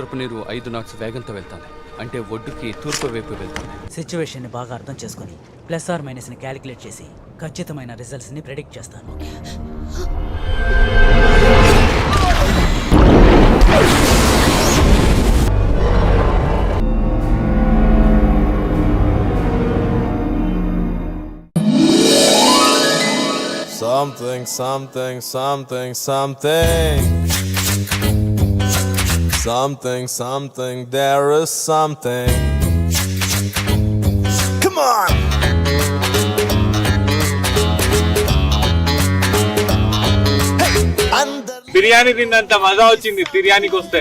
సముద్రపు నీరు ఐదు నాట్స్ వేగంతో వెళ్తాను అంటే ఒడ్డుకి తూర్పు వైపు వెళ్తాను సిచ్యువేషన్ని బాగా అర్థం చేసుకుని ప్లస్ ఆర్ మైనస్ని క్యాలిక్యులేట్ చేసి ఖచ్చితమైన రిజల్ట్స్ని ప్రెడిక్ట్ చేస్తాను. Something, something, something, something. Something, something, there is something. Come on! Biryani తిన్నంత మజా వచ్చింది బిర్యానీకి వస్తే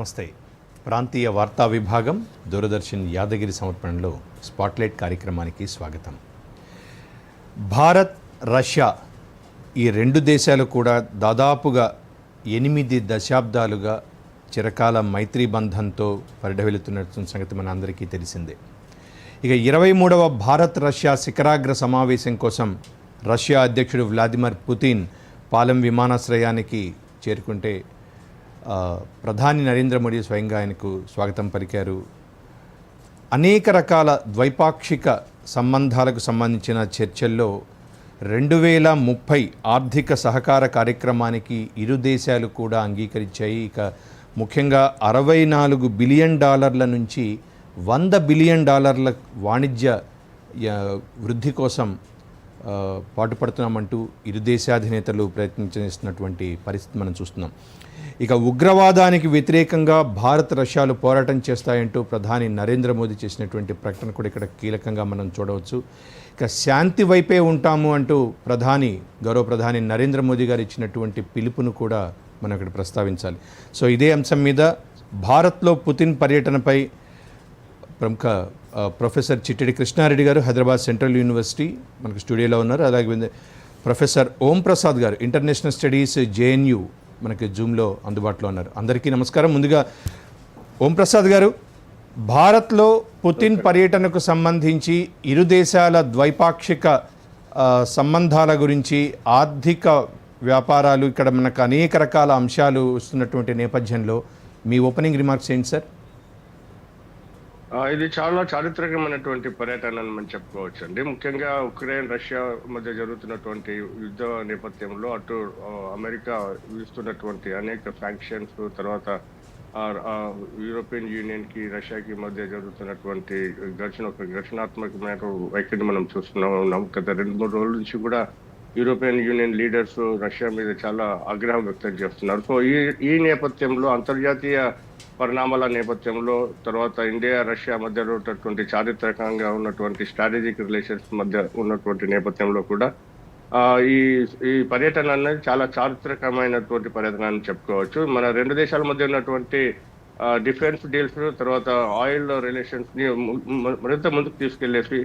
నమస్తే. ప్రాంతీయ వార్తా విభాగం దూరదర్శన్ యాదగిరి సమర్పణలో స్పాట్లైట్ కార్యక్రమానికి స్వాగతం. భారత్ రష్యా ఈ రెండు దేశాలు కూడా దాదాపుగా ఎనిమిది దశాబ్దాలుగా చిరకాల మైత్రీ బంధంతో పరిఢవిల్లుతున్న సంగతి మన అందరికీ తెలిసిందే. ఇక ఇరవై మూడవ భారత్ రష్యా శిఖరాగ్ర సమావేశం కోసం రష్యా అధ్యక్షుడు వ్లాదిమిర్ పుతిన్ పాలెం విమానాశ్రయానికి చేరుకుంటే ప్రధాని నరేంద్ర మోడీ స్వయంగా ఆయనకు స్వాగతం పలికారు. అనేక రకాల ద్వైపాక్షిక సంబంధాలకు సంబంధించిన చర్చల్లో రెండు వేల ముప్పై ఆర్థిక సహకార కార్యక్రమానికి ఇరు దేశాలు కూడా అంగీకరించాయి. ఇక ముఖ్యంగా అరవై నాలుగు బిలియన్ డాలర్ల నుంచి వంద బిలియన్ డాలర్ల వాణిజ్య వృద్ధి కోసం పాటుపడుతున్నామంటూ ఇరు దేశాధినేతలు ప్రయత్నించేస్తున్నటువంటి పరిస్థితి మనం చూస్తున్నాం. ఇక ఉగ్రవాదానికి వ్యతిరేకంగా భారత్ రష్యాలు పోరాటం చేస్తాయంటూ ప్రధాని నరేంద్ర మోదీ చేసినటువంటి ప్రకటన కూడా ఇక్కడ కీలకంగా మనం చూడవచ్చు. ఇక శాంతి వైపే ఉంటాము అంటూ ప్రధాని గౌరవ ప్రధాని నరేంద్ర మోదీ గారు ఇచ్చినటువంటి పిలుపును కూడా మనం ఇక్కడ ప్రస్తావించాలి. సో ఇదే అంశం మీద భారత్లో పుతిన్ పర్యటనపై ప్రముఖ ప్రొఫెసర్ చిట్టిడి కృష్ణారెడ్డి గారు హైదరాబాద్ సెంట్రల్ యూనివర్సిటీ మనకు స్టూడియోలో ఉన్నారు. అలాగే ప్రొఫెసర్ ఓం ప్రసాద్ గారు ఇంటర్నేషనల్ స్టడీస్ జేఎన్యు మనకి జూమ్లో అందుబాటులో ఉన్నారు. అందరికీ నమస్కారం. ముందుగా ఓం ప్రసాద్ గారు భారత్లో పుతిన్ పర్యటనకు సంబంధించి ఇరు దేశాల ద్వైపాక్షిక సంబంధాల గురించి ఆర్థిక వ్యాపారాలు ఇక్కడ మనకు అనేక రకాల అంశాలు వస్తున్నటువంటి నేపథ్యంలో మీ ఓపెనింగ్ రిమార్క్స్ ఏంటి సార్? ఇది చాలా చారిత్రకమైనటువంటి పర్యటన అని మనం చెప్పుకోవచ్చు అండి ముఖ్యంగా ఉక్రెయిన్ రష్యా మధ్య జరుగుతున్నటువంటి యుద్ధ నేపథ్యంలో అటు అమెరికా విధిస్తున్నటువంటి అనేక ఫ్యాంక్షన్స్ తర్వాత యూరోపియన్ యూనియన్కి రష్యాకి మధ్య జరుగుతున్నటువంటి ఘర్షణ ఒక ఘర్షణాత్మకమైన వైఖరిని మనం చూస్తున్నాం ఉన్నాం. గత రెండు మూడు రోజుల నుంచి కూడా యూరోపియన్ యూనియన్ లీడర్స్ రష్యా మీద చాలా ఆగ్రహం వ్యక్తం చేస్తున్నారు సో ఈ ఈ నేపథ్యంలో అంతర్జాతీయ పరిణామాల నేపథ్యంలో తర్వాత ఇండియా రష్యా మధ్యలో ఉన్నటువంటి చారిత్రకంగా ఉన్నటువంటి స్ట్రాటజిక్ రిలేషన్స్ మధ్య ఉన్నటువంటి నేపథ్యంలో కూడా ఆ, ఈ ఈ పర్యటన అనేది చాలా చారిత్రకమైనటువంటి పర్యటన అని చెప్పుకోవచ్చు. మన రెండు దేశాల మధ్య ఉన్నటువంటి డిఫెన్స్ డీల్స్ తర్వాత ఆయిల్ రిలేషన్స్ని మరింత ముందుకు తీసుకెళ్ళేసి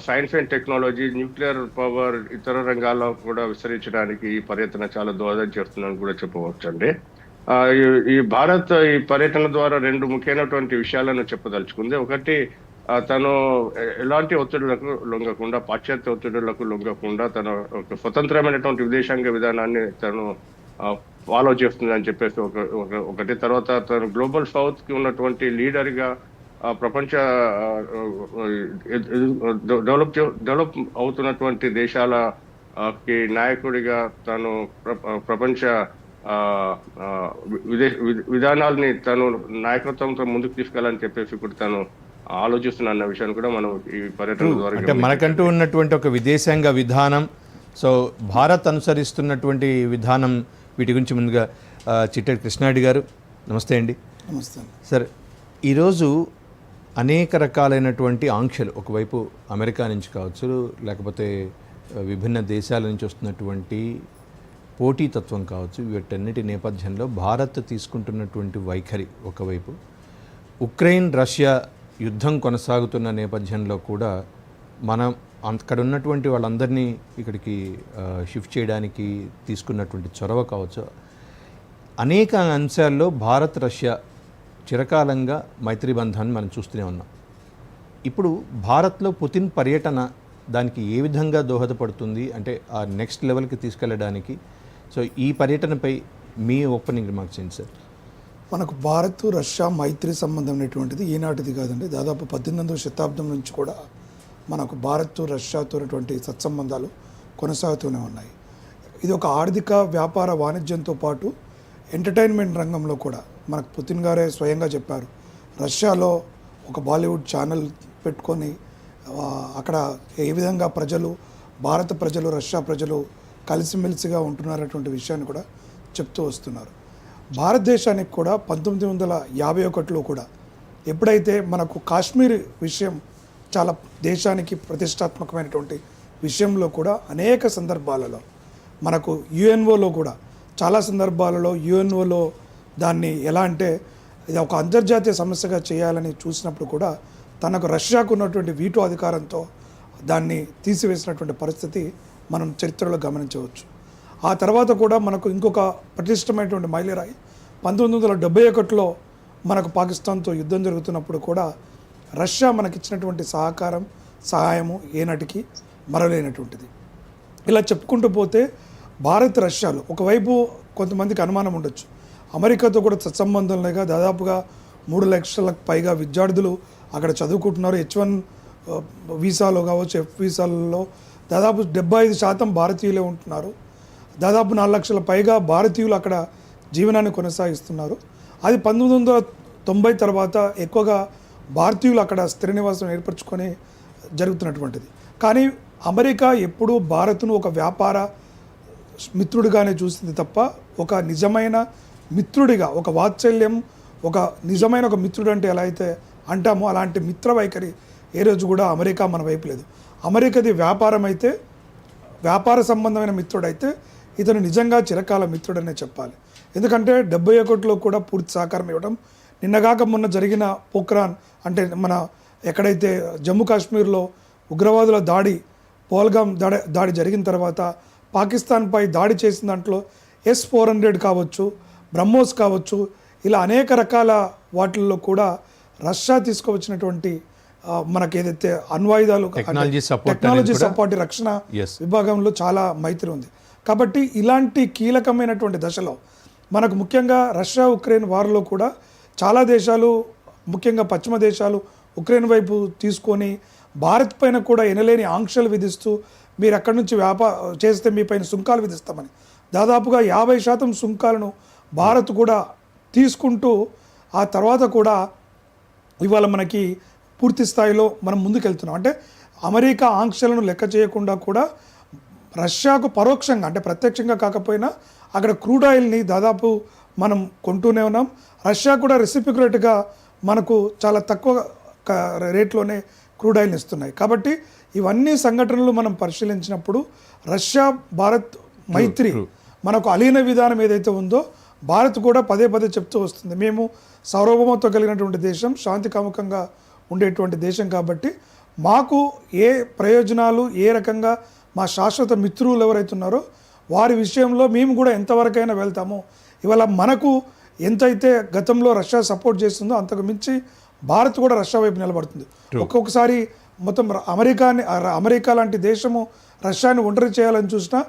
science and technology nuclear power ఇతర రంగాల్లో కూడా విస్తరించడానికి ఈ పర్యటన చాలా దోహదం చేస్తుందని కూడా చెప్పవచ్చు అండి ఈ- భారత్ ఈ పర్యటన ద్వారా రెండు ముఖ్యమైనటువంటి విషయాలను చెప్పదలుచుకుంది. ఒకటి తను ఎలాంటి ఒత్తిడులకు లొంగకుండా పాశ్చాత్య ఒత్తిడులకు లొంగకుండా తన ఒక స్వతంత్రమైనటువంటి విదేశాంగ విధానాన్ని తను ఫాలో చేస్తుంది అని చెప్పేసి ఒక ఒకటి. తర్వాత తను గ్లోబల్ సౌత్కి ఉన్నటువంటి లీడర్గా ప్రపంచ డెవలప్ డెవలప్ అవుతున్నటువంటి దేశాల నాయకుడిగా తను ప్ర- ప్రపంచ విధానాల్ని తను నాయకత్వంతో ముందుకు తీసుకెళ్ళాలని చెప్పేసి కూడా తను ఆలోచిస్తున్న అన్న విషయాన్ని కూడా మనం ఈ పర్యటన ద్వారా అంటే మనకంటూ ఉన్నటువంటి ఒక విదేశాంగ విధానం సో భారత్ అనుసరిస్తున్నటువంటి విధానం వీటి గురించి ముందుగా చిట్టెడి కృష్ణారెడ్డి గారు నమస్తే అండి. నమస్తే. సార్ ఈరోజు అనేక రకాలైనటువంటి ఆంక్షలు ఒకవైపు అమెరికా నుంచి కావచ్చు లేకపోతే విభిన్న దేశాల నుంచి వస్తున్నటువంటి పోటీతత్వం కావచ్చు వీటన్నిటి నేపథ్యంలో భారత్ తీసుకుంటున్నటువంటి వైఖరి ఒకవైపు ఉక్రెయిన్ రష్యా యుద్ధం కొనసాగుతున్న నేపథ్యంలో కూడా మనం అక్కడ ఉన్నటువంటి వాళ్ళందరినీ ఇక్కడికి షిఫ్ట్ చేయడానికి తీసుకున్నటువంటి చొరవ కావచ్చు. అనేక అంశాల్లో భారత్ రష్యా చిరకాలంగా మైత్రి బంధాన్ని మనం చూస్తూనే ఉన్నాం. ఇప్పుడు భారత్లో పుతిన్ పర్యటన దానికి ఏ విధంగా దోహదపడుతుంది అంటే ఆ నెక్స్ట్ లెవెల్కి తీసుకెళ్ళడానికి సో ఈ పర్యటనపై మీ ఓపెనింగ్ రిమార్క్స్ ఏంటి సార్? మనకు భారత్ రష్యా మైత్రి సంబంధం అనేటువంటిది ఈనాటిది కాదండి. దాదాపు పద్దెనిమిదవ శతాబ్దం నుంచి కూడా మనకు భారత్ రష్యాతో ఉన్నటువంటి సత్సంబంధాలు కొనసాగుతూనే ఉన్నాయి. ఇది ఒక ఆర్థిక వ్యాపార వాణిజ్యంతో పాటు ఎంటర్టైన్మెంట్ రంగంలో కూడా మనకు పుతిన్ గారే స్వయంగా చెప్పారు. రష్యాలో ఒక బాలీవుడ్ ఛానల్ పెట్టుకొని అక్కడ ఏ విధంగా ప్రజలు భారత ప్రజలు రష్యా ప్రజలు కలిసిమెలిసిగా ఉంటున్నారటువంటి విషయాన్ని కూడా చెప్తూ వస్తున్నారు. భారతదేశానికి కూడా పంతొమ్మిది వందల యాభై ఒకటిలో కూడా ఎప్పుడైతే మనకు కాశ్మీర్ విషయం చాలా దేశానికి ప్రతిష్టాత్మకమైనటువంటి విషయంలో కూడా అనేక సందర్భాలలో మనకు యుఎన్ఓలో కూడా చాలా సందర్భాలలో యుఎన్ఓలో దాన్ని ఎలా అంటే ఇది ఒక అంతర్జాతీయ సమస్యగా చేయాలని చూసినప్పుడు కూడా తనకు రష్యాకు ఉన్నటువంటి వీటో అధికారంతో దాన్ని తీసివేసినటువంటి పరిస్థితి మనం చరిత్రలో గమనించవచ్చు. ఆ తర్వాత కూడా మనకు ఇంకొక పటిష్టమైనటువంటి మైలురాయి పంతొమ్మిది వందల డెబ్బై ఒకటిలో మనకు పాకిస్తాన్తో యుద్ధం జరుగుతున్నప్పుడు కూడా రష్యా మనకిచ్చినటువంటి సహకారం సహాయము ఏనాటికి మరలేనటువంటిది ఇలా చెప్పుకుంటూ పోతే భారత్ రష్యాలు ఒకవైపు కొంతమందికి అనుమానం ఉండొచ్చు. అమెరికాతో కూడా సత్సంబంధంలేగా దాదాపుగా మూడు లక్షలకు పైగా విద్యార్థులు అక్కడ చదువుకుంటున్నారు. హెచ్ వన్ వీసాలో కావచ్చు ఎఫ్ వీసాలలో దాదాపు డెబ్బై ఐదు శాతం భారతీయులే ఉంటున్నారు. దాదాపు నాలుగు లక్షల పైగా భారతీయులు అక్కడ జీవనాన్ని కొనసాగిస్తున్నారు. అది పంతొమ్మిది వందల తొంభై తర్వాత ఎక్కువగా భారతీయులు అక్కడ స్థిర నివాసం ఏర్పరచుకొని జరుగుతున్నటువంటిది. కానీ అమెరికా ఎప్పుడూ భారత్ను ఒక వ్యాపార మిత్రుడిగానే చూసింది తప్ప ఒక నిజమైన మిత్రుడిగా ఒక వాత్సల్యం ఒక నిజమైన ఒక మిత్రుడు అంటే ఎలా అయితే అంటామో అలాంటి మిత్ర వైఖరి ఏ రోజు కూడా అమెరికా మన వైపు లేదు. అమెరికాది వ్యాపారం అయితే వ్యాపార సంబంధమైన మిత్రుడైతే ఇతను నిజంగా చిరకాల మిత్రుడనే చెప్పాలి. ఎందుకంటే డెబ్బై ఒకటిలో కూడా పూర్తి సహకారం ఇవ్వడం నిన్నగాక మొన్న జరిగిన పోఖ్రాన్ అంటే మన ఎక్కడైతే జమ్మూ కాశ్మీర్లో ఉగ్రవాదుల దాడి పోల్గాం దాడి దాడి జరిగిన తర్వాత పాకిస్తాన్పై దాడి చేసిన దాంట్లో ఎస్ ఫోర్ హండ్రెడ్ కావచ్చు బ్రహ్మోస్ కావచ్చు ఇలా అనేక రకాల వాటిల్లో కూడా రష్యా తీసుకువచ్చినటువంటి మనకి ఏదైతే అణ్వాయుధాలు టెక్నాలజీ సపోర్ట్ రక్షణ. విభాగంలో చాలా మైత్రి ఉంది కాబట్టి ఇలాంటి కీలకమైనటువంటి దశలో మనకు ముఖ్యంగా రష్యా ఉక్రెయిన్ వార్లో కూడా చాలా దేశాలు ముఖ్యంగా పశ్చిమ దేశాలు ఉక్రెయిన్ వైపు తీసుకొని భారత్ పైన కూడా ఎనలేని ఆంక్షలు విధిస్తూ మీరు అక్కడి నుంచి వ్యాపా చేస్తే మీ పైన సుంకాలు విధిస్తామని దాదాపుగా యాభై శాతం సుంకాలను భారత్ కూడా తీసుకుంటూ ఆ తర్వాత కూడా ఇవాళ మనకి పూర్తి స్థాయిలో మనం ముందుకెళ్తున్నాం. అంటే అమెరికా ఆంక్షలను లెక్క చేయకుండా కూడా రష్యాకు పరోక్షంగా అంటే ప్రత్యక్షంగా కాకపోయినా అక్కడ క్రూడ్ ఆయిల్ని దాదాపు మనం కొంటూనే ఉన్నాం. రష్యా కూడా రెసిపిక్రేట్గా మనకు చాలా తక్కువ రేట్లోనే క్రూడ్ ఆయిల్ని ఇస్తున్నాయి. కాబట్టి ఇవన్నీ సంఘటనలు మనం పరిశీలించినప్పుడు రష్యా భారత్ మైత్రి మనకు అలీన విధానం ఏదైతే ఉందో భారత్ కూడా పదే పదే చెప్తూ వస్తుంది. మేము సార్వభౌమత్వం కలిగినటువంటి దేశం శాంతి కాముకంగా ఉండేటువంటి దేశం కాబట్టి మాకు ఏ ప్రయోజనాలు ఏ రకంగా మా శాశ్వత మిత్రులు ఎవరైతే ఉన్నారో వారి విషయంలో మేము కూడా ఎంతవరకైనా వెళ్తామో. ఇవాళ మనకు ఎంతైతే గతంలో రష్యా సపోర్ట్ చేస్తుందో అంతకు మించి భారత్ కూడా రష్యా వైపు నిలబడుతుంది. ఒక్కొక్కసారి మొత్తం అమెరికాని అమెరికా లాంటి దేశము రష్యాని ఒంటరి చేయాలని చూసినా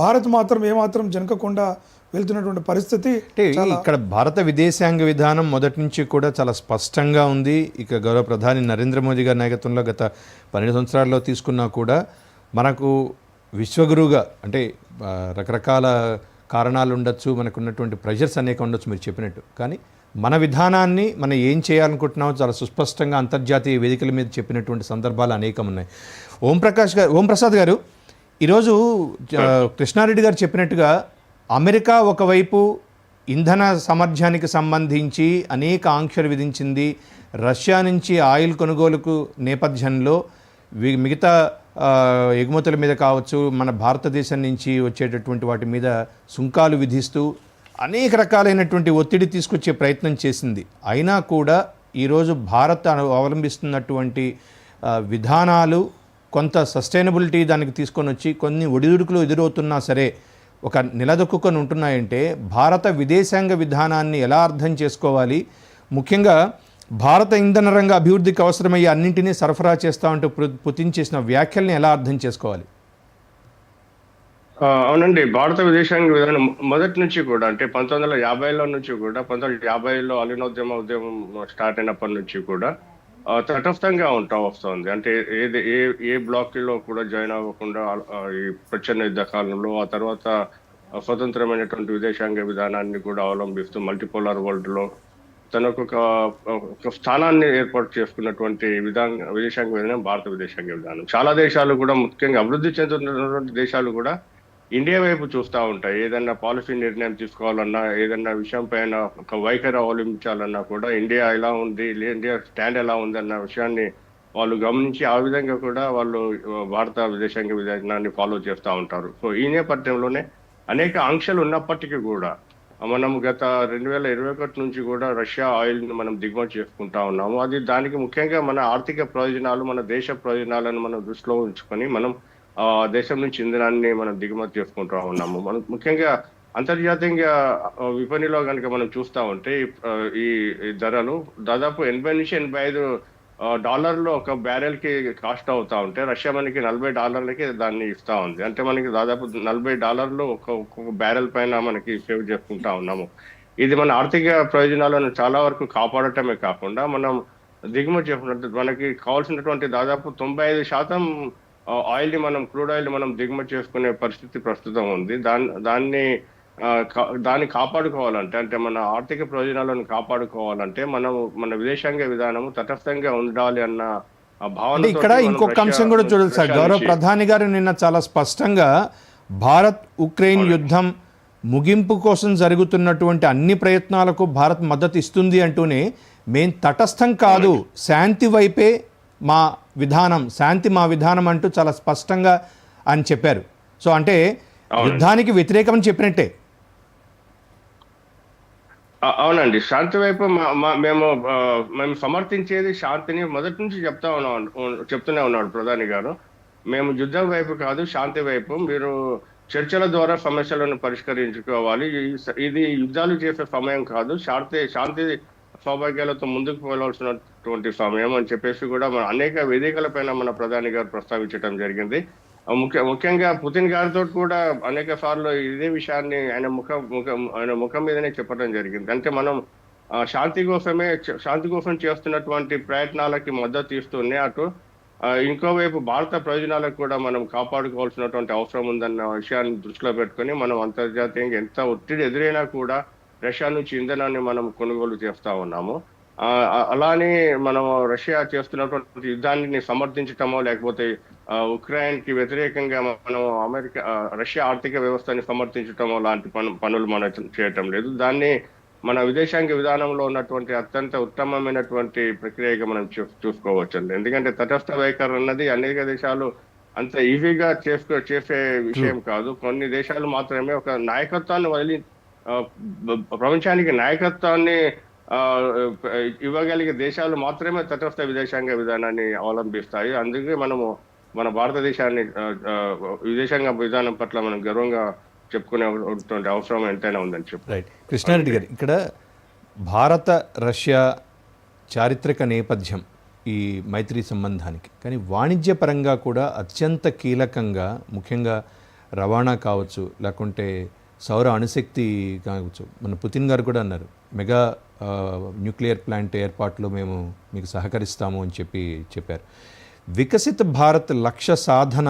భారత్ మాత్రం ఏమాత్రం జనకకుండా వెళ్తున్నటువంటి పరిస్థితి అంటే ఇక్కడ భారత విదేశాంగ విధానం మొదటి నుంచి కూడా చాలా స్పష్టంగా ఉంది. ఇక గౌరవ ప్రధాని నరేంద్ర మోదీ గారి నాయకత్వంలో గత పన్నెండు సంవత్సరాల్లో తీసుకున్నా కూడా మనకు విశ్వగురువుగా అంటే రకరకాల కారణాలు ఉండొచ్చు మనకు ఉన్నటువంటి ప్రెషర్స్ అనేక ఉండొచ్చు మీరు చెప్పినట్టు. కానీ మన విధానాన్ని మనం ఏం చేయాలనుకుంటున్నామో చాలా సుస్పష్టంగా అంతర్జాతీయ వేదికల మీద చెప్పినటువంటి సందర్భాలు అనేకం ఉన్నాయి. ఓం ప్రకాష్ గారు ఓం ప్రసాద్ గారు ఈరోజు కృష్ణారెడ్డి గారు చెప్పినట్టుగా అమెరికా ఒకవైపు ఇంధన సామర్థ్యానికి సంబంధించి అనేక ఆంక్షలు విధించింది. రష్యా నుంచి ఆయిల్ కొనుగోలుకు నేపథ్యంలో మిగతా ఎగుమతుల మీద కావచ్చు మన భారతదేశం నుంచి వచ్చేటటువంటి వాటి మీద సుంకాలు విధిస్తూ అనేక రకాలైనటువంటి ఒత్తిడి తీసుకొచ్చే ప్రయత్నం చేసింది. అయినా కూడా ఈరోజు భారత్ అవలంబిస్తున్నటువంటి విధానాలు కొంత సస్టైనబిలిటీ దానికి తీసుకొని వచ్చి కొన్ని ఒడిదుడుకులు ఎదురవుతున్నా సరే ఒక నిలదొక్కుకొని ఉంటున్నాయంటే భారత విదేశాంగ విధానాన్ని ఎలా అర్థం చేసుకోవాలి? ముఖ్యంగా భారత ఇంధన రంగ అభివృద్ధికి అవసరమయ్యే అన్నింటినీ సరఫరా చేస్తామంటూ పు- పుతిన్ చేసిన వ్యాఖ్యల్ని ఎలా అర్థం చేసుకోవాలి? అవునండి. భారత విదేశాంగ విధానం మొదటి నుంచి కూడా అంటే పంతొమ్మిది వందల యాభైలో నుంచి కూడా పంతొమ్మిది వందల యాభైలో అలీనోద్యమ ఉద్యమం స్టార్ట్ అయినప్పటి నుంచి కూడా తటస్థంగా ఉంటా వస్తుంది. అంటే ఏది ఏ ఏ బ్లాక్లో కూడా జాయిన్ అవ్వకుండా ఈ ప్రచన్న యుద్ధ కాలంలో ఆ తర్వాత స్వతంత్రమైనటువంటి విదేశాంగ విధానాన్ని కూడా అవలంబిస్తూ మల్టీపోలార్ వరల్డ్లో తనకు ఒక ఒక స్థానాన్ని ఏర్పాటు చేసుకున్నటువంటి విధాన విదేశాంగ విధానం భారత విదేశాంగ విధానం. చాలా దేశాలు కూడా ముఖ్యంగా అభివృద్ధి చెందుతున్నటువంటి దేశాలు కూడా ఇండియా వైపు చూస్తూ ఉంటాయి ఏదన్నా పాలసీ నిర్ణయం తీసుకోవాలన్నా ఏదన్నా విషయం పైన ఒక వైఖరి అవలంబించాలన్నా కూడా ఇండియా ఎలా ఉంది ఇండియా స్టాండ్ ఎలా ఉంది అన్న విషయాన్ని వాళ్ళు గమనించి ఆ విధంగా కూడా వాళ్ళు భారత విదేశాంగ విధానాన్ని ఫాలో చేస్తూ ఉంటారు. సో ఈ నేపథ్యంలోనే అనేక ఆంక్షలు ఉన్నప్పటికీ కూడా మనం గత రెండు వేల ఇరవై ఒకటి నుంచి కూడా రష్యా ఆయిల్ని మనం దిగుమతి చేసుకుంటా ఉన్నాము. అది దానికి ముఖ్యంగా మన ఆర్థిక ప్రయోజనాలు మన దేశ ప్రయోజనాలను మనం దృష్టిలో ఉంచుకొని మనం దేశం నుంచి ఇంధనాన్ని మనం దిగుమతి చేసుకుంటా ఉన్నాము. మనం ముఖ్యంగా అంతర్జాతీయంగా విపణిలో కనుక మనం చూస్తా ఉంటే ఈ, ధరలు దాదాపు ఎనభై నుంచి ఎనభై ఐదు డాలర్లు ఒక బ్యారెల్కి కాస్ట్ అవుతా ఉంటే రష్యా మనకి నలభై డాలర్లకి దాన్ని ఇస్తా ఉంది. అంటే మనకి దాదాపు నలభై డాలర్లు ఒక ఒక్కొక్క బ్యారెల్ పైన మనకి సేవ్ చేసుకుంటా ఉన్నాము. ఇది మన ఆర్థిక ప్రయోజనాలను చాలా వరకు కాపాడటమే కాకుండా మనం దిగుమతి చేసుకున్నట్టు మనకి కావాల్సినటువంటి దాదాపు తొంభై ఐదు శాతం ఆయిల్ని మనం క్రూడ్ ఆయిల్ మనం దిగుమతి చేసుకునే పరిస్థితి ప్రస్తుతం ఉంది. దాన్ని దాన్ని దాన్ని కాపాడుకోవాలంటే అంటే మన ఆర్థిక ప్రయోజనాలను కాపాడుకోవాలంటే మనం మన విదేశాంగ విధానము తటస్థంగా ఉండాలి అన్న భావనతోటి ఇక్కడ ఇంకొక అంశం కూడా చూడాలి సార్. గౌరవ ప్రధాని గారు నిన్న చాలా స్పష్టంగా భారత్ ఉక్రెయిన్ యుద్ధం ముగింపు కోసం జరుగుతున్నటువంటి అన్ని ప్రయత్నాలకు భారత్ మద్దతు ఇస్తుంది అంటూనే మేం తటస్థం కాదు. శాంతి వైపే మా విధానం శాంతి మా విధానం అంటూ చాలా స్పష్టంగా అని చెప్పారు. సో అంటే యుద్ధానికి వ్యతిరేకమని చెప్పినట్టే. అవునండి. శాంతి వైపు మేము మేము సమర్థించేది శాంతిని మొదటి నుంచి చెప్తా ఉన్నాం చెప్తూనే ఉన్నాడు ప్రధాని గారు. మేము యుద్ధం వైపు కాదు శాంతి వైపు. మీరు చర్చల ద్వారా సమస్యలను పరిష్కరించుకోవాలి. ఇది యుద్ధాలు చేసే సమయం కాదు. శాంతి శాంతి సౌభాగ్యాలతో ముందుకు వెళ్ళవలసినటువంటి సమయం అని చెప్పేసి కూడా మన అనేక వేదికలపైన మన ప్రధాని గారు ప్రస్తావించడం జరిగింది. ముఖ్య ముఖ్యంగా పుతిన్ గారితో కూడా అనేక సార్లు ఇదే విషయాన్ని ఆయన ముఖ ముఖ ఆయన ముఖం మీదనే చెప్పడం జరిగింది. అంటే మనం శాంతి కోసమే శాంతి కోసం చేస్తున్నటువంటి ప్రయత్నాలకి మద్దతు ఇస్తూనే అటు ఇంకోవైపు భారత ప్రయోజనాలకు కూడా మనం కాపాడుకోవాల్సినటువంటి అవసరం ఉందన్న విషయాన్ని దృష్టిలో పెట్టుకొని మనం అంతర్జాతీయంగా ఎంత ఒత్తిడి ఎదురైనా కూడా రష్యా నుంచి ఇంధనాన్ని మనం కొనుగోలు చేస్తా ఉన్నాము. అలానే మనం రష్యా చేస్తున్నటువంటి యుద్ధాన్ని సమర్థించటమో లేకపోతే ఉక్రెయిన్కి వ్యతిరేకంగా మనం అమెరికా రష్యా ఆర్థిక వ్యవస్థని సమర్థించటమో లాంటి పను పనులు మనం చేయటం లేదు. దాన్ని మన విదేశాంగ విధానంలో ఉన్నటువంటి అత్యంత ఉత్తమమైనటువంటి ప్రక్రియగా మనం చూ చూసుకోవచ్చు అండి ఎందుకంటే తటస్థ వైఖరి అన్నది అనేక దేశాలు అంత ఈజీగా చేసుకో చేసే విషయం కాదు. కొన్ని దేశాలు మాత్రమే ఒక నాయకత్వాన్ని వదిలి ప్రపంచానికి నాయకత్వాన్ని ఇవ్వగలిగే దేశాలు మాత్రమే తటస్థ విదేశాంగ విధానాన్ని అవలంబిస్తాయి. అందుకే మనము మన భారతదేశాన్ని విదేశాంగ విధానం పట్ల మనం గర్వంగా చెప్పుకునే అవసరం ఎంతైనా ఉందని చెప్పి. రైట్. కృష్ణారెడ్డి గారు ఇక్కడ భారత రష్యా చారిత్రక నేపథ్యం ఈ మైత్రి సంబంధానికి. కానీ వాణిజ్యపరంగా కూడా అత్యంత కీలకంగా ముఖ్యంగా రవాణా కావచ్చు లేకుంటే సౌర అణుశక్తి కావచ్చు మన పుతిన్ గారు కూడా అన్నారు మెగా న్యూక్లియర్ ప్లాంట్ ఏర్పాటులో మేము మీకు సహకరిస్తాము అని చెప్పి చెప్పారు. వికసిత భారత్ లక్ష్య సాధన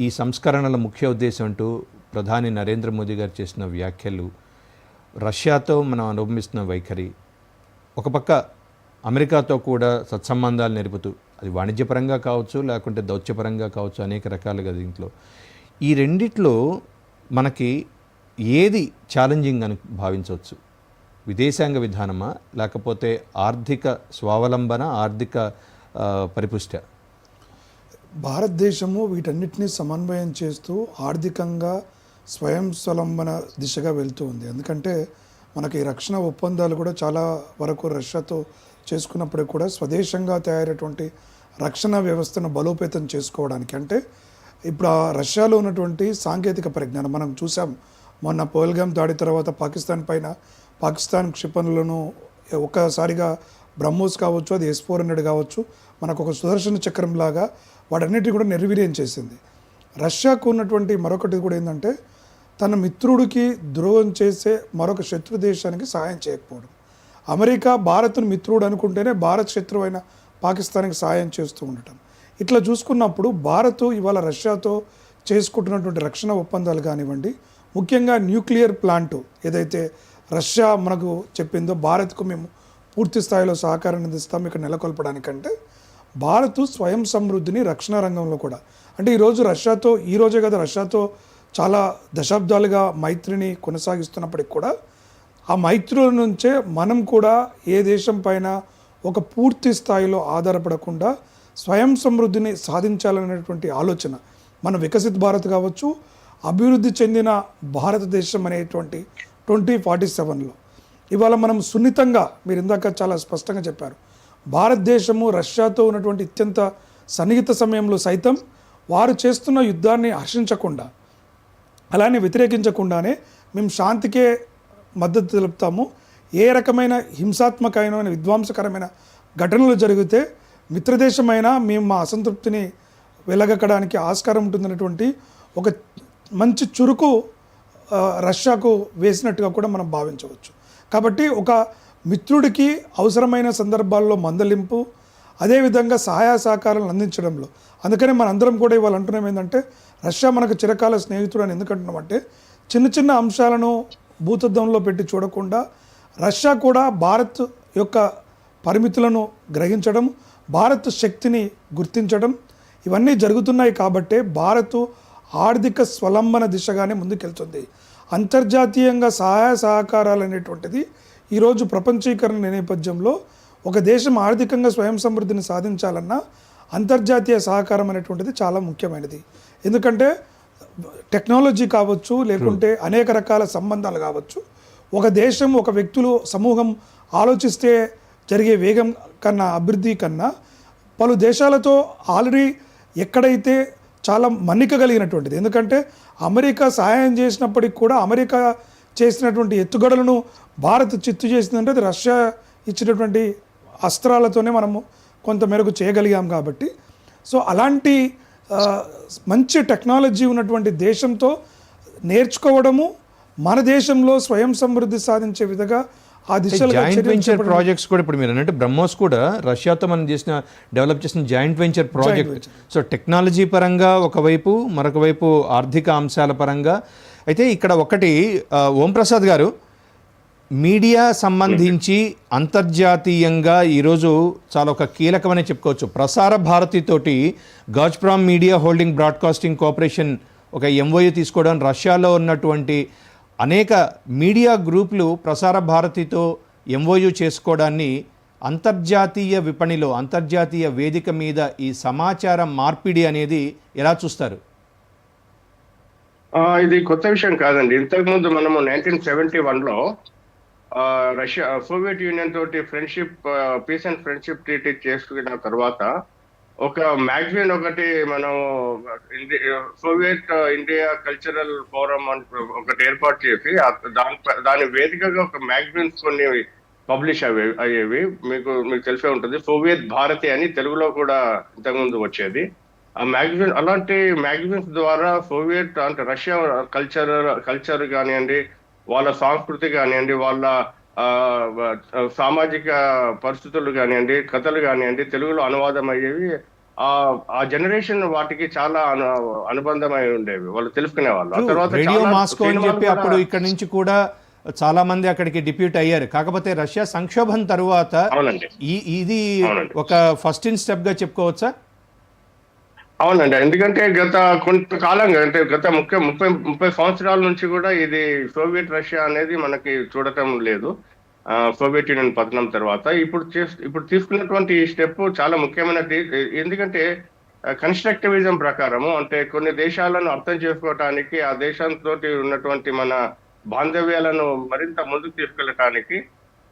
ఈ సంస్కరణల ముఖ్య ఉద్దేశం అంటూ ప్రధాని నరేంద్ర మోదీ గారు చేసిన వ్యాఖ్యలు రష్యాతో మనం అనుభవిస్తున్న వైఖరి ఒక పక్క అమెరికాతో కూడా సత్సంబంధాలు నెరుపుతూ అది వాణిజ్యపరంగా కావచ్చు లేకుంటే దౌత్యపరంగా కావచ్చు అనేక రకాలుగా దీంట్లో. ఈ రెండిట్లో మనకి ఏది ఛాలెంజింగ్ అని భావించవచ్చు? విదేశాంగ విధానమా? లేకపోతే ఆర్థిక స్వావలంబన ఆర్థిక పరిపుష్ట? భారతదేశము వీటన్నిటిని సమన్వయం చేస్తూ ఆర్థికంగా స్వయం స్వలంబన దిశగా వెళ్తూ ఉంది. ఎందుకంటే మనకి రక్షణ ఒప్పందాలు కూడా చాలా వరకు రష్యాతో చేసుకున్నప్పుడు కూడా స్వదేశంగా తయారైనటువంటి రక్షణ వ్యవస్థను బలోపేతం చేసుకోవడానికి. అంటే ఇప్పుడు ఆ రష్యాలో ఉన్నటువంటి సాంకేతిక పరిజ్ఞానం మనం చూసాం. మొన్న పోల్గామ్ దాడి తర్వాత పాకిస్తాన్ పైన పాకిస్తాన్ క్షిపణులను ఒక్కసారిగా బ్రహ్మోస్ కావచ్చు అది ఎస్ ఫోర్ హండ్రెడ్ కావచ్చు మనకు ఒక సుదర్శన చక్రం లాగా వాటన్నిటి కూడా నిర్వీర్యం చేసింది. రష్యాకు ఉన్నటువంటి మరొకటి కూడా ఏంటంటే తన మిత్రుడికి ద్రోహం చేసే మరొక శత్రు దేశానికి సహాయం చేయకపోవడం. అమెరికా భారత్ను మిత్రుడు అనుకుంటేనే భారత్ శత్రువైన పాకిస్తాన్కి సహాయం చేస్తూ ఉండటం. ఇట్లా చూసుకున్నప్పుడు భారత్ ఇవాళ రష్యాతో చేసుకుంటున్నటువంటి రక్షణ ఒప్పందాలు కానివ్వండి ముఖ్యంగా న్యూక్లియర్ ప్లాంట్ ఏదైతే రష్యా మనకు చెప్పిందో భారత్కు మేము పూర్తి స్థాయిలో సహకారం అందిస్తాం ఇక్కడ నెలకొల్పడానికంటే భారత్ స్వయం సమృద్ధిని రక్షణ రంగంలో కూడా. అంటే ఈరోజు రష్యాతో ఈ రోజే కదా రష్యాతో చాలా దశాబ్దాలుగా మైత్రిని కొనసాగిస్తున్నప్పటికి కూడా ఆ మైత్రుల నుంచే మనం కూడా ఏ దేశం పైన ఒక పూర్తి స్థాయిలో ఆధారపడకుండా స్వయం సమృద్ధిని సాధించాలనేటువంటి ఆలోచన మన వికసిత్ భారత్ కావచ్చు అభివృద్ధి చెందిన భారతదేశం అనేటువంటి ట్వంటీ ఫార్టీ సెవెన్లో. ఇవాళ మనం సున్నితంగా మీరు ఇందాక చాలా స్పష్టంగా చెప్పారు భారతదేశము రష్యాతో ఉన్నటువంటి అత్యంత సన్నిహిత సమయంలో సైతం వారు చేస్తున్న యుద్ధాన్ని హర్షించకుండా అలానే వ్యతిరేకించకుండానే మేము శాంతికే మద్దతు తెలుపుతాము. ఏ రకమైన హింసాత్మకమైన విధ్వంసకరమైన ఘటనలు జరిగితే మిత్రదేశమైనా మేము మా అసంతృప్తిని వెలగక్కడానికి ఆస్కారం ఉంటుందన్నటువంటి ఒక మంచి చురుకు రష్యాకు వేసినట్టుగా కూడా మనం భావించవచ్చు. కాబట్టి ఒక మిత్రుడికి అవసరమైన సందర్భాల్లో మందలింపు అదేవిధంగా సహాయ సహకారాలను అందించడంలో. అందుకనే మనందరం కూడా ఇవాళ అంటున్నాం ఏంటంటే రష్యా మనకు చిరకాల స్నేహితుడు అని ఎందుకంటున్నామంటే చిన్న చిన్న అంశాలను భూతద్దంలో పెట్టి చూడకుండా రష్యా కూడా భారత్ యొక్క పరిమితులను గ్రహించడం భారత్ శక్తిని గుర్తించడం ఇవన్నీ జరుగుతున్నాయి కాబట్టే భారత్ ఆర్థిక స్వలంబన దిశగానే ముందుకెళ్తుంది. అంతర్జాతీయంగా సహాయ సహకారాలు అనేటువంటిది ఈరోజు ప్రపంచీకరణ నేపథ్యంలో ఒక దేశం ఆర్థికంగా స్వయం సమృద్ధిని సాధించాలన్నా అంతర్జాతీయ సహకారం అనేటువంటిది చాలా ముఖ్యమైనది. ఎందుకంటే టెక్నాలజీ కావచ్చు లేకుంటే అనేక రకాల సంబంధాలు కావచ్చు ఒక దేశం ఒక వ్యక్తులు సమూహం ఆలోచిస్తే జరిగే వేగం కన్నా అభివృద్ధి కన్నా పలు దేశాలతో ఆల్రెడీ ఎక్కడైతే చాలా మన్నిక కలిగినటువంటిది. ఎందుకంటే అమెరికా సహాయం చేసినప్పటికి కూడా అమెరికా చేసినటువంటి ఎత్తుగడలను భారత్ చిత్తు చేసిందంటే అది రష్యా ఇచ్చినటువంటి అస్త్రాలతోనే మనము కొంత మేరకు చేయగలిగాం కాబట్టి. సో అలాంటి మంచి టెక్నాలజీ ఉన్నటువంటి దేశంతో నేర్చుకోవడము మన దేశంలో స్వయం సమృద్ధి సాధించే విధంగా ఆ దిశలో జాయింట్ వెంచర్ ప్రాజెక్ట్స్ కూడా ఇప్పుడు మీరు అన్నట్టు బ్రహ్మోస్ కూడా రష్యాతో మనం చేసిన డెవలప్ చేసిన joint venture project. So technology పరంగా ఒకవైపు మరొక వైపు ఆర్థిక అంశాల పరంగా. అయితే ఇక్కడ ఒకటి ఓం ప్రసాద్ గారు మీడియా సంబంధించి అంతర్జాతీయంగా ఈరోజు చాలా ఒక కీలకమని చెప్పుకోవచ్చు. ప్రసార భారతి తోటి Gazprom media holding broadcasting corporation ఒక ఎంఓయూ తీసుకోవడం రష్యాలో ఉన్నటువంటి అనేక మీడియా గ్రూపులు ప్రసార భారతితో ఎంఓయూ చేసుకోవడాన్ని అంతర్జాతీయ విపణిలో అంతర్జాతీయ వేదిక మీద ఈ సమాచార మార్పిడి అనేది ఎలా చూస్తారు? ఇది కొత్త విషయం కాదండి. ఇంతకుముందు మనము నైన్టీన్ సెవెంటీ వన్లో రష్యా సోవియట్ యూనియన్ తోటి friendship peace and friendship treaty చేసుకున్న తర్వాత ఒక మ్యాగజైన్ ఒకటి మనం ఇండి- సోవియట్ ఇండియా కల్చరల్ ఫోరం అని ఒకటి ఏర్పాటు చేసి దాని దాని వేదికగా ఒక మ్యాగజైన్స్ కొన్ని పబ్లిష్ అవే అయ్యేవి. మీకు మీకు తెలిసే ఉంటుంది. సోవియత్ భారతి అని తెలుగులో కూడా ఇంతకుముందు వచ్చేది. ఆ మ్యాగజైన్ అలాంటి మ్యాగజైన్స్ ద్వారా సోవియట్ అంటే రష్యా కల్చర్ కల్చర్ కానివ్వండి వాళ్ళ సంస్కృతి కానివ్వండి వాళ్ళ సామాజిక పరిస్థితులు కానివ్వండి కథలు కానివ్వండి తెలుగులో అనువాదం అయ్యేవి ఆ ఆ జనరేషన్ వాటికి చాలా అను అనుబంధమై ఉండేవి. వాళ్ళు తెలుసుకునే వాళ్ళు. తర్వాత రేడియో మాస్కో అని చెప్పి అప్పుడు ఇక్కడ నుంచి కూడా చాలా మంది అక్కడికి డిప్యూట్ అయ్యారు. కాకపోతే రష్యా సంక్షోభం తరువాత ఇది. ఒక ఫస్ట్ ఇన్ స్టెప్గా చెప్పుకోవచ్చా? అవునండి. ఎందుకంటే గత కొంతకాలంగా అంటే గత ముఖ్య ముప్పై ముప్పై సంవత్సరాల నుంచి కూడా ఇది సోవియట్ రష్యా అనేది మనకి చూడటం లేదు. సోవియట్ యూనియన్ పతనం తర్వాత. ఇప్పుడు చేస్- ఇప్పుడు తీసుకున్నటువంటి ఈ స్టెప్ చాలా ముఖ్యమైనది ఎందుకంటే కన్స్ట్రక్టివిజం ప్రకారము అంటే కొన్ని దేశాలను అర్థం చేసుకోవటానికి ఆ దేశంతో ఉన్నటువంటి మన బాంధవ్యాలను మరింత ముందుకు తీసుకెళ్ళటానికి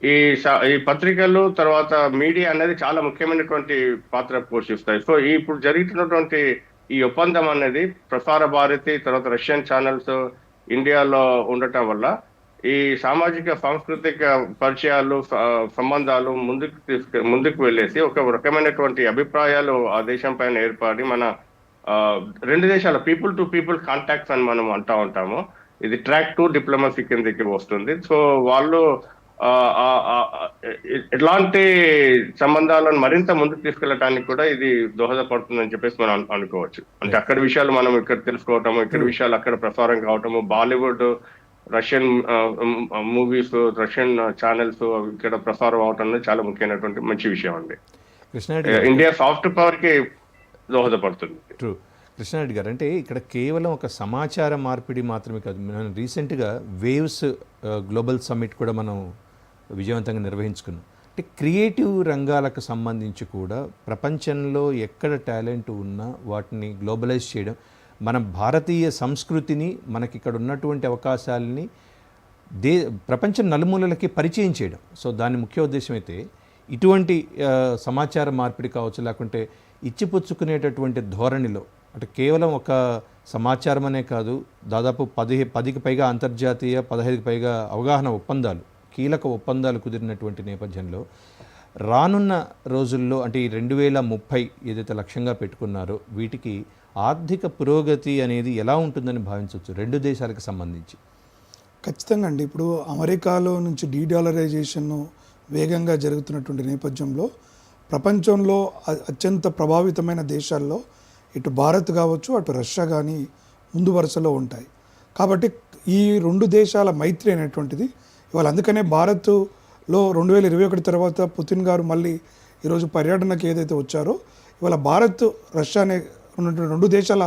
ఈ స- ఈ పత్రికలు తర్వాత మీడియా అనేది చాలా ముఖ్యమైనటువంటి పాత్ర పోషిస్తాయి. సో ఇప్పుడు జరుగుతున్నటువంటి ఈ ఒప్పందం అనేది ప్రసార భారతి తర్వాత రష్యన్ ఛానల్స్ ఇండియాలో ఉండటం వల్ల ఈ సామాజిక సాంస్కృతిక పరిచయాలు సంబంధాలు ముందుకు తీసుకు ముందుకు వెళ్ళేసి ఒక రకమైనటువంటి అభిప్రాయాలు ఆ దేశం పైన ఏర్పడి మన రెండు దేశాల పీపుల్ టు పీపుల్ కాంటాక్ట్స్ అని మనం అంటా ఉంటాము. ఇది ట్రాక్ టు డిప్లొమసీ కిందకి వస్తుంది. సో వాళ్ళు ఎలాంటి సంబంధాలను మరింత ముందుకు తీసుకెళ్ళడానికి కూడా ఇది దోహదపడుతుందని చెప్పేసి మనం అను- అనుకోవచ్చు. అంటే అక్కడ విషయాలు మనం ఇక్కడ తెలుసుకోవటము ఇక్కడ విషయాలు అక్కడ ప్రసారం కావటము Bollywood Russian movies Russian channels ఇక్కడ ప్రసారం అవటం అనేది చాలా ముఖ్యమైనటువంటి మంచి విషయం అండి. ఇండియా సాఫ్ట్ పవర్కి దోహదపడుతుంది. ట్రూ. కృష్ణారెడ్డి గారు అంటే ఇక్కడ కేవలం ఒక సమాచార మార్పిడి మాత్రమే కాదు మనం రీసెంట్గా వేవ్స్ గ్లోబల్ సమ్మిట్ కూడా మనం విజయవంతంగా నిర్వహించుకున్నాం. అంటే క్రియేటివ్ రంగాలకు సంబంధించి కూడా ప్రపంచంలో ఎక్కడ టాలెంట్ ఉన్నా వాటిని గ్లోబలైజ్ చేయడం మన భారతీయ సంస్కృతిని మనకి ఇక్కడ ఉన్నటువంటి అవకాశాలని దే ప్రపంచం నలుమూలలకి పరిచయం చేయడం. సో దాని ముఖ్య ఉద్దేశం అయితే ఇటువంటి సమాచార మార్పిడి కావచ్చు లేకుంటే ఇచ్చిపుచ్చుకునేటటువంటి ధోరణిలో అంటే కేవలం ఒక సమాచారం అనే కాదు దాదాపు పది పదికి పైగా అంతర్జాతీయ పదహైదుకి పైగా అవగాహన ఒప్పందాలు కీలక ఒప్పందాలు కుదిరినటువంటి నేపథ్యంలో రానున్న రోజుల్లో అంటే ఈ రెండు వేల ముప్పై ఏదైతే లక్ష్యంగా పెట్టుకున్నారో వీటికి ఆర్థిక పురోగతి అనేది ఎలా ఉంటుందని భావించవచ్చు? రెండు దేశాలకు సంబంధించి. ఖచ్చితంగా అండి. ఇప్పుడు అమెరికాలో నుంచి డీడాలరైజేషన్ వేగంగా జరుగుతున్నటువంటి నేపథ్యంలో ప్రపంచంలో అత్యంత ప్రభావితమైన దేశాల్లో ఇటు భారత్ కావచ్చు అటు రష్యా కానీ ముందు వరుసలో ఉంటాయి. కాబట్టి ఈ రెండు దేశాల మైత్రి అనేటువంటిది ఇవాళ అందుకనే భారత్లో రెండు వేల ఇరవై ఒకటి తర్వాత పుతిన్ గారు మళ్ళీ ఈరోజు పర్యటనకి ఏదైతే వచ్చారో ఇవాళ భారత్ రష్యా అనే ఉన్నటువంటి రెండు దేశాల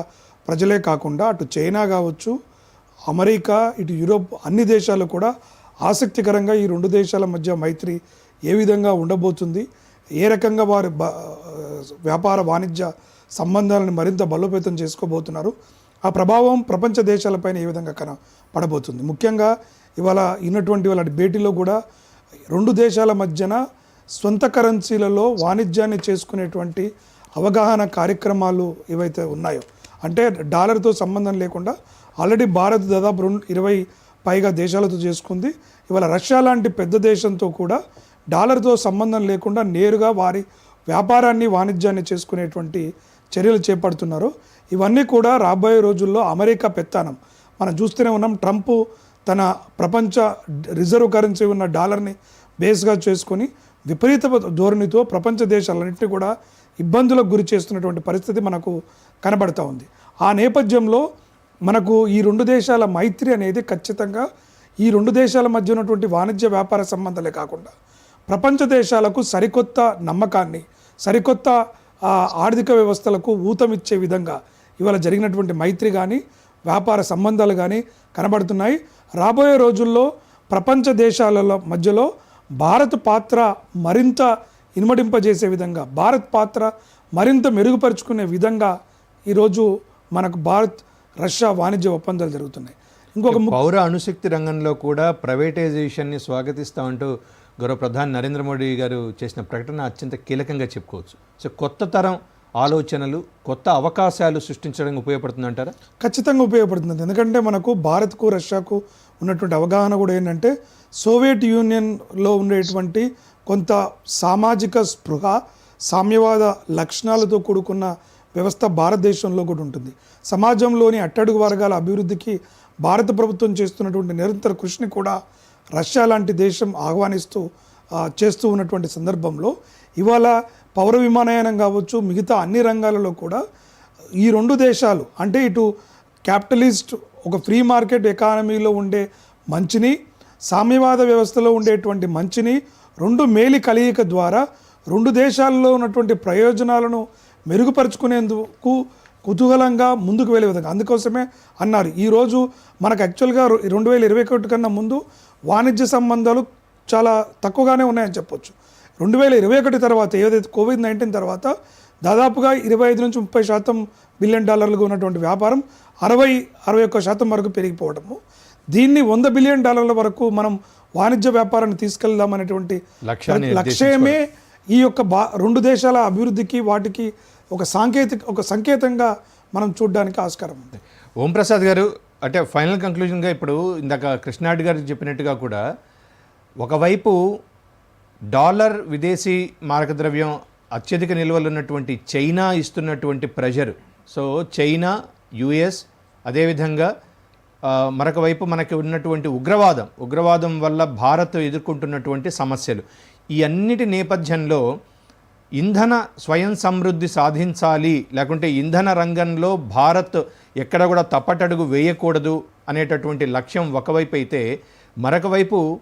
ప్రజలే కాకుండా అటు చైనా కావచ్చు అమెరికా ఇటు యూరోప్ అన్ని దేశాలు కూడా ఆసక్తికరంగా ఈ రెండు దేశాల మధ్య మైత్రి ఏ విధంగా ఉండబోతుంది ఏ రకంగా వారి వ్యాపార వాణిజ్య సంబంధాలను మరింత బలోపేతం చేసుకోబోతున్నారు ఆ ప్రభావం ప్రపంచ దేశాలపైన ఏ విధంగా కన పడబోతుంది ముఖ్యంగా ఇవాళ ఇన్నటువంటి వాళ్ళ భేటీలో కూడా రెండు దేశాల మధ్యన సొంత కరెన్సీలలో వాణిజ్యాన్ని చేసుకునేటువంటి అవగాహన కార్యక్రమాలు ఏవైతే ఉన్నాయో అంటే డాలర్తో సంబంధం లేకుండా ఆల్రెడీ భారత్ దాదాపు రెండు ఇరవై పైగా దేశాలతో చేసుకుంది. ఇవాళ రష్యా లాంటి పెద్ద దేశంతో కూడా డాలర్తో సంబంధం లేకుండా నేరుగా వారి వ్యాపారాన్ని వాణిజ్యాన్ని చేసుకునేటువంటి చర్యలు చేపడుతున్నారు. ఇవన్నీ కూడా రాబోయే రోజుల్లో అమెరికా పెత్తానం. మనం చూస్తూనే ఉన్నాం ట్రంప్ తన ప్రపంచ రిజర్వ్ కరెన్సీ ఉన్న డాలర్ని బేస్గా చేసుకొని విపరీత ధోరణితో ప్రపంచ దేశాలన్నింటినీ కూడా ఇబ్బందులకు గురి చేస్తున్నటువంటి పరిస్థితి మనకు కనబడతా ఉంది. ఆ నేపథ్యంలో మనకు ఈ రెండు దేశాల మైత్రి అనేది ఖచ్చితంగా ఈ రెండు దేశాల మధ్య ఉన్నటువంటి వాణిజ్య వ్యాపార సంబంధాలే కాకుండా ప్రపంచ దేశాలకు సరికొత్త నమ్మకాన్ని సరికొత్త ఆర్థిక వ్యవస్థలకు ఊతమిచ్చే విధంగా ఇవాళ జరిగినటువంటి మైత్రి కానీ వ్యాపార సంబంధాలు కానీ కనబడుతున్నాయి. రాబోయే రోజుల్లో ప్రపంచ దేశాల మధ్యలో భారత్ పాత్ర మరింత ఇనుమడింపజేసే విధంగా భారత్ పాత్ర మరింత మెరుగుపరుచుకునే విధంగా ఈరోజు మనకు భారత్ రష్యా వాణిజ్య ఒప్పందాలు జరుగుతున్నాయి. ఇంకొక పౌర అణుశక్తి రంగంలో కూడా ప్రైవేటైజేషన్ని స్వాగతిస్తామంటూ గౌరవ ప్రధాని నరేంద్ర మోడీ గారు చేసిన ప్రకటన అత్యంత కీలకంగా చెప్పుకోవచ్చు. సో కొత్త తరం ఆలోచనలు కొత్త అవకాశాలు సృష్టించడానికి ఉపయోగపడుతుందంటారా? ఖచ్చితంగా ఉపయోగపడుతుంది ఎందుకంటే మనకు భారత్కు రష్యాకు ఉన్నటువంటి అవగాహన కూడా ఏంటంటే సోవియట్ యూనియన్లో ఉండేటువంటి కొంత సామాజిక స్పృహ సామ్యవాద లక్షణాలతో కూడుకున్న వ్యవస్థ భారతదేశంలో కూడా ఉంటుంది. సమాజంలోని అట్టడుగు వర్గాల అభివృద్ధికి భారత ప్రభుత్వం చేస్తున్నటువంటి నిరంతర కృషిని కూడా రష్యా లాంటి దేశం ఆహ్వానిస్తూ చేస్తూ ఉన్నటువంటి సందర్భంలో ఇవాళ పౌర విమానయానం కావచ్చు మిగతా అన్ని రంగాలలో కూడా ఈ రెండు దేశాలు అంటే ఇటు క్యాపిటలిస్ట్ ఒక ఫ్రీ మార్కెట్ ఎకానమీలో ఉండే మంచిని సామ్యవాద వ్యవస్థలో ఉండేటువంటి మంచిని రెండు మేలి కలయిక ద్వారా రెండు దేశాల్లో ఉన్నటువంటి ప్రయోజనాలను మెరుగుపరుచుకునేందుకు కుతూహలంగా ముందుకు వెళ్ళే విధంగా. అందుకోసమే అన్నారు. ఈరోజు మనకు యాక్చువల్గా రెండు వేల ఇరవై ఒకటి కన్నా ముందు వాణిజ్య సంబంధాలు చాలా తక్కువగానే ఉన్నాయని చెప్పొచ్చు. రెండు వేల ఇరవై ఒకటి తర్వాత ఏదైతే కోవిడ్ నైన్టీన్ తర్వాత దాదాపుగా ఇరవై ఐదు నుంచి ముప్పై శాతం బిలియన్ డాలర్లుగా ఉన్నటువంటి వ్యాపారం అరవై అరవై ఒక్క శాతం వరకు పెరిగిపోవడము. దీన్ని వంద బిలియన్ డాలర్ల వరకు మనం వాణిజ్య వ్యాపారాన్ని తీసుకెళ్దామనేటువంటి లక్ష్యాన్ని లక్ష్యమే ఈ యొక్క బా రెండు దేశాల అభివృద్ధికి వాటికి ఒక సాంకేతిక ఒక సంకేతంగా మనం చూడడానికి ఆస్కారం ఉంది. ఓం ప్రసాద్ గారు అంటే ఫైనల్ కంక్లూజన్గా ఇప్పుడు ఇందాక కృష్ణారెడ్డి గారు చెప్పినట్టుగా కూడా ఒకవైపు డాలర్ విదేశీ మార్గద్రవ్యం అత్యధిక నిల్వలు ఉన్నటువంటి చైనా ఇస్తున్నటువంటి ప్రెషర్. సో చైనా యుఎస్ అదేవిధంగా మరొక వైపు మనకి ఉన్నటువంటి ఉగ్రవాదం. ఉగ్రవాదం వల్ల భారత్ ఎదుర్కొంటున్నటువంటి సమస్యలు. ఈ అన్నిటి నేపథ్యంలో ఇంధన స్వయం సమృద్ధి సాధించాలి లేకుంటే ఇంధన రంగంలో భారత్ ఎక్కడ కూడా తప్పటడుగు వేయకూడదు అనేటటువంటి లక్ష్యం ఒకవైపు అయితే మరొక వైపు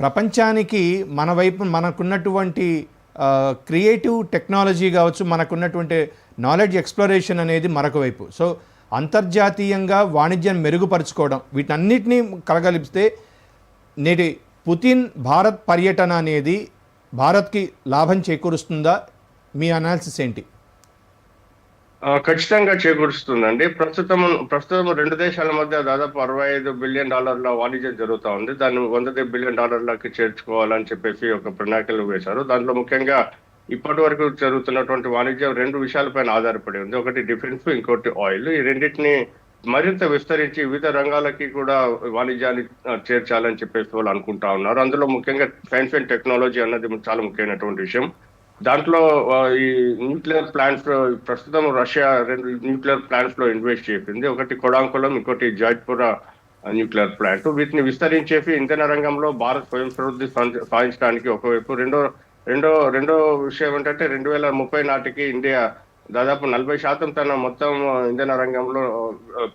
ప్రపంచానికి మన వైపు మనకున్నటువంటి క్రియేటివ్ టెక్నాలజీ కావచ్చు మనకున్నటువంటి నాలెడ్జ్ ఎక్స్ప్లోరేషన్ అనేది మరొక వైపు. సో అంతర్జాతీయంగా వాణిజ్యం మెరుగుపరుచుకోవడం వీటన్నిటినీ కలగలిపితే నేటి పుతిన్ భారత్ పర్యటన అనేది భారత్కి లాభం చేకూరుస్తుందా? మీ అనాలిసిస్ ఏంటి? ఖచ్చితంగా చేకూరుస్తుందండి. ప్రస్తుతం ప్రస్తుతం రెండు దేశాల మధ్య దాదాపు అరవై ఐదు బిలియన్ డాలర్ల వాణిజ్యం జరుగుతూ ఉంది. దాన్ని వంద బిలియన్ డాలర్లకి చేర్చుకోవాలని చెప్పేసి ఒక ప్రణాళికలు వేశారు. దాంట్లో ముఖ్యంగా ఇప్పటి వరకు జరుగుతున్నటువంటి వాణిజ్యం రెండు విషయాలపైన ఆధారపడి ఉంది. ఒకటి డిఫెన్స్ ఇంకోటి ఆయిల్. ఈ రెండింటిని మరింత విస్తరించి వివిధ రంగాలకి కూడా వాణిజ్యాన్ని చేర్చాలని చెప్పేసి వాళ్ళు అనుకుంటా ఉన్నారు. అందులో ముఖ్యంగా సైన్స్ అండ్ టెక్నాలజీ అన్నది చాలా ముఖ్యమైనటువంటి విషయం. దాంట్లో ఈ న్యూక్లియర్ ప్లాంట్స్ ప్రస్తుతం రష్యా రెండు న్యూక్లియర్ ప్లాంట్స్లో ఇన్వెస్ట్ చేసింది. ఒకటి కొడాంకులం ఇంకోటి జాజ్పుర న్యూక్లియర్ ప్లాంట్. వీటిని విస్తరించేసి ఇంధన రంగంలో భారత్ స్వయం సమృద్ధి సాధి- సాధించడానికి ఒకవైపు రెండో రెండో రెండో విషయం ఏంటంటే రెండు వేల ముప్పై నాటికి ఇండియా దాదాపు నలభై శాతం తన మొత్తం ఇంధన రంగంలో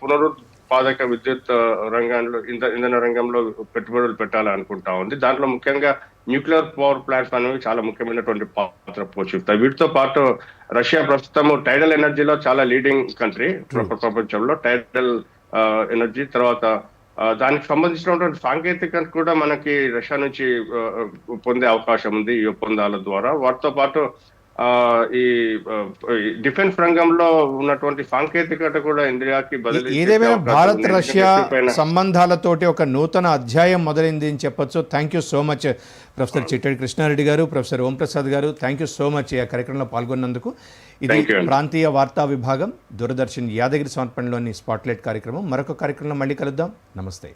పునరుత్పాదక విద్యుత్ రంగంలో ఇంధ- ఇంధన రంగంలో పెట్టుబడులు పెట్టాలనుకుంటా ఉంది. దాంట్లో ముఖ్యంగా న్యూక్లియర్ పవర్ ప్లాంట్స్ అనేవి చాలా ముఖ్యమైనటువంటి పాత్ర పోషిస్తాయి. వీటితో పాటు రష్యా ప్రస్తుతం టైడల్ ఎనర్జీలో చాలా లీడింగ్ కంట్రీ ప్రపంచంలో. టైడల్ ఎనర్జీ తర్వాత దానికి సంబంధించినటువంటి సాంకేతికత కూడా మనకి రష్యా నుంచి పొందే అవకాశం ఉంది ఈ ఒప్పందాల ద్వారా. వాటితో పాటు ఈ ఆ, డిఫెన్స్ రంగంలో ఉన్నటువంటి సాంకేతికత కూడా ఇండియాకి బదిలీ ఏదేమైనా భారత్. రష్యా సంబంధాలతోటి ఒక నూతన అధ్యాయం మొదలైంది అని చెప్పొచ్చు. Thank you so much professor Chittadi Krishna Reddy గారు ప్రొఫెసర్ ఓంప్రసాద్ గారు. థ్యాంక్ యూ సో మచ్ ఈ కార్యక్రమంలో పాల్గొన్నందుకు. ఇది. ప్రాంతీయ వార్తా విభాగం దూరదర్శన్ యాదగిరి సమర్పణలోని స్పాట్లైట్ కార్యక్రమం. మరొక కార్యక్రమంలో మళ్ళీ కలుద్దాం. నమస్తే.